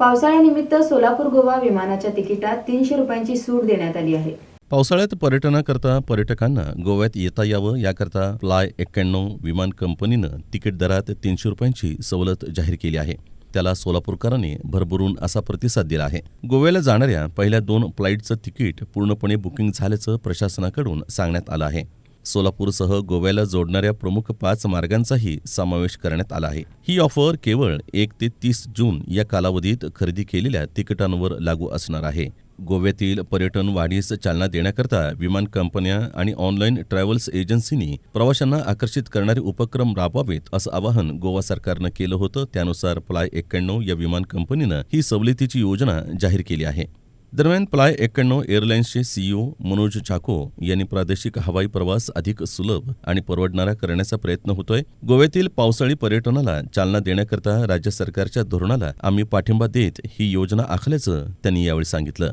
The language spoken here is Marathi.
पावसाळ्यानिमित्त सोलापूर गोवा विमानाच्या तिकिटात तीनशे रुपयांची सूट देण्यात आली आहे. पावसाळ्यात पर्यटनाकरता पर्यटकांना गोव्यात येता यावं याकरता फ्लाय एक्क्याण्णव विमान कंपनीनं तिकीट दरात तीनशे रुपयांची सवलत जाहीर केली आहे. त्याला सोलापूरकरांनी भरभरून असा प्रतिसाद दिला आहे. गोव्याला जाणाऱ्या पहिल्या दोन फ्लाईटचं तिकीट पूर्णपणे बुकिंग झाल्याचं प्रशासनाकडून सांगण्यात आलं आहे. सोलापूरसह गोव्याला जोडणाऱ्या प्रमुख पाच मार्गांचाही समावेश करण्यात आला आहे. ही ऑफर केवळ एक ते तीस जून या कालावधीत खरेदी केलेल्या तिकिटांवर लागू असणार आहे. गोव्यातील पर्यटन वाढीस चालना देण्याकरता विमान कंपन्या आणि ऑनलाईन ट्रॅव्हल्स एजन्सींनी प्रवाशांना आकर्षित करणारे उपक्रम राबवावेत असं आवाहन गोवा सरकारनं केलं होतं. त्यानुसार फ्लाय एक्क्याण्णव या विमान कंपनीनं ही सवलतीची योजना जाहीर केली आहे. दरम्यान प्लाय एक्क्याण्णव एअरलाईन्सचे सीईओ मनोज चाको यांनी प्रादेशिक हवाई प्रवास अधिक सुलभ आणि परवडणारा करण्याचा प्रयत्न होतोय. गोव्यातील पावसाळी पर्यटनाला चालना देण्याकरता राज्य सरकारच्या धोरणाला आम्ही पाठिंबा देत ही योजना आखल्याचं त्यांनी यावेळी सांगितलं.